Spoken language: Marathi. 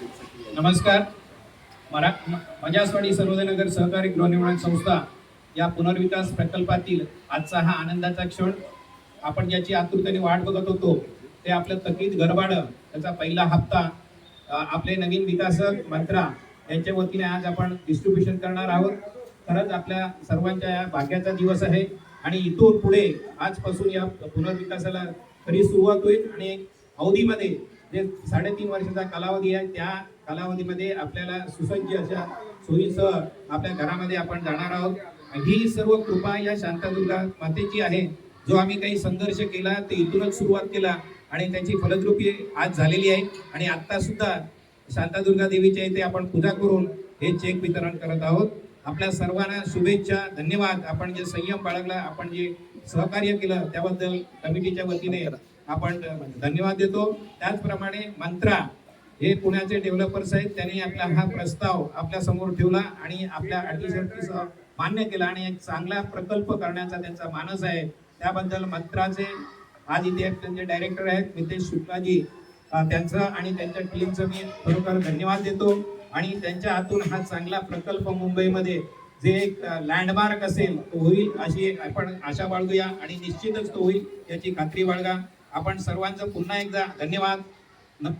नमस्कार. मरा म- मजासवाडी सर्वोदयनगर सहकारी गृहनिर्माण संस्था या पुनर्विकास प्रकल्पातील आजचा हा आनंदाचा क्षण. आपण ज्याची आतुरतेने वाट बघत होतो ते आपलं थकीत घरभाडं त्याचा पहिला हप्ता आपले नवीन विकासक मंत्रा यांच्या वतीने आज आपण डिस्ट्रीब्युशन करणार आहोत. खरंच आपल्या सर्वांच्या या भाग्याचा दिवस आहे आणि इथून पुढे आजपासून या पुनर्विकासाला खरी सुरुवात होईल आणि अवधीमध्ये जे साडेतीन वर्षाचा कालावधी आहे त्या कालावधीमध्ये आपल्याला सुसज्ज अशा सोयीसह आपल्या घरामध्ये आपण जाणार आहोत. ही सर्व कृपा या शांतादुर्गा मातेची आहे. जो आम्ही काही संघर्ष केला ते इथूनच सुरुवात केला आणि त्याची फलद्रुपी आज झालेली आहे. आणि आत्ता सुद्धा शांतादुर्गा देवीच्या इथे आपण पूजा करून हे चेक वितरण करत आहोत. आपल्या सर्वांना शुभेच्छा धन्यवाद. आपण जे संयम बाळगला आपण जे सहकार्य केलं त्याबद्दल कमिटीच्या वतीने आपण धन्यवाद देतो. त्याचप्रमाणे मंत्रा हे पुण्याचे डेव्हलपर्स आहेत. त्यांनी आपला हा प्रस्ताव आपल्यासमोर ठेवला आणि आपल्या अटीशर्तीसह मान्य केला आणि एक चांगला प्रकल्प करण्याचा त्यांचा मानस आहे. त्याबद्दल मंत्राचे आज इथे त्यांचे डायरेक्टर आहेत नितेश शुक्लाजी. त्यांचं आणि त्यांच्या टीमचं मी खरोखर धन्यवाद देतो. आणि त्यांच्या हातून हा चांगला प्रकल्प मुंबईमध्ये जे एक लँडमार्क असेल तो होईल अशी आपण आशा बाळगूया आणि निश्चितच तो होईल याची खात्री बाळगा. आपण सर्वांचं पुन्हा एकदा धन्यवाद. न-